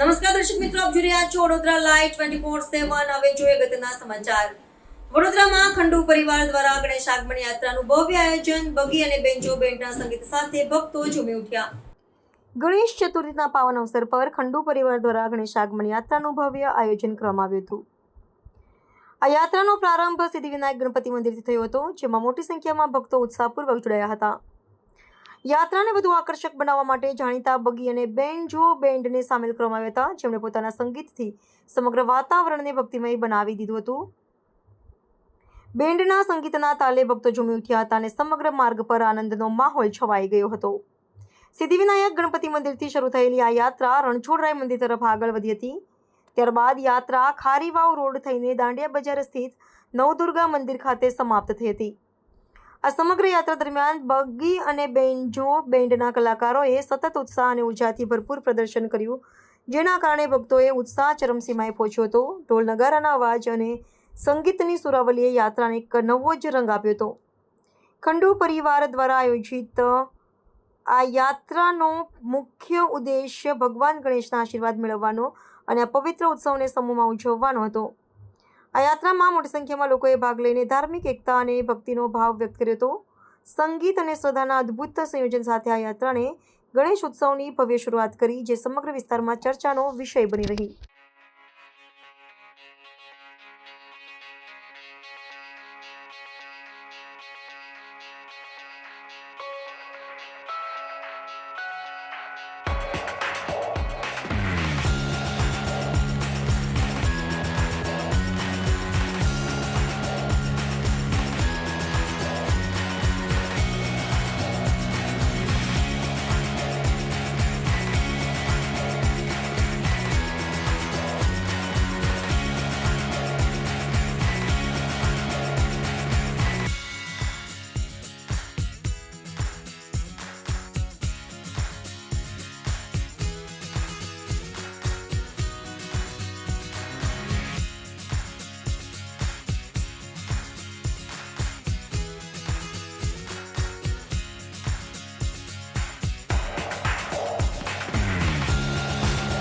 દર્શક મિત્રો, આપ જોઈ રહ્યા છો Vadodara live twenty four seven હવે જોઈએ ગતના સમાચાર. વડોદરામાં ખંડુ પરિવાર દ્વારા ગણેશ આગમન યાત્રાનું ભવ્ય આયોજન, બગી અને બેન્જો બેન્ડના સંગીત સાથે ભક્તો ઝૂમી ઉઠ્યા. ગણેશ ચતુર્થીના પાવન અવસર પર ખંડુ પરિવાર દ્વારા ગણેશ આગમન યાત્રાનું ભવ્ય આયોજન કરવામાં આવ્યું હતું. આ યાત્રાનો પ્રારંભ સિદ્ધિવિનાયક ગણપતિ મંદિરથી થયો હતો, જેમાં મોટી સંખ્યામાં ભક્તો ઉત્સાહપૂર્વક જોડાયા હતા. યાત્રાને વધુ આકર્ષક બનાવવા માટે જાણીતા બગી અને બેન્જો બેન્ડને સામેલ કરવામાં આવ્યા હતા, જેમણે પોતાના સંગીતથી સમગ્ર વાતાવરણને ભક્તિમય બનાવી દીધું હતું. બેન્ડના સંગીતના તાલે ભક્તો ઝૂમી ઉઠ્યા હતા અને સમગ્ર માર્ગ પર આનંદનો માહોલ છવાઈ ગયો હતો. સિદ્ધિવિનાયક ગણપતિ મંદિરથી શરૂ થયેલી આ યાત્રા રણછોડરાય મંદિર તરફ આગળ વધી હતી. ત્યારબાદ યાત્રા ખારીવાવ રોડ થઈને દાંડિયા બજાર સ્થિત નવદુર્ગા મંદિર ખાતે સમાપ્ત થઈ હતી. આ સમગ્ર યાત્રા દરમિયાન બગી અને બેન્જો બેન્ડના કલાકારોએ સતત ઉત્સાહ અને ઉર્જાથી ભરપૂર પ્રદર્શન કર્યું, જેના કારણે ભક્તોએ ઉત્સાહ ચરમસીમાએ પહોંચ્યો હતો. ઢોલ નગારાના અવાજ અને સંગીતની સુરાવલીએ યાત્રાને એક નવો જ રંગ આપ્યો હતો. ખંડુ પરિવાર દ્વારા આયોજિત આ યાત્રાનો મુખ્ય ઉદ્દેશ્ય ભગવાન ગણેશના આશીર્વાદ મેળવવાનો અને આ પવિત્ર ઉત્સવને સમૂહમાં ઉજવવાનો હતો. આ યાત્રામાં મોટી સંખ્યામાં લોકોએ ભાગ લઈને ધાર્મિક એકતા અને ભક્તિનો ભાવ વ્યક્ત કર્યો હતો. સંગીત અને શ્રદ્ધાના અદ્ભુત સંયોજન સાથે આ યાત્રાને ગણેશ ઉત્સવની ભવ્ય શરૂઆત કરી, જે સમગ્ર વિસ્તારમાં ચર્ચાનો વિષય બની રહી.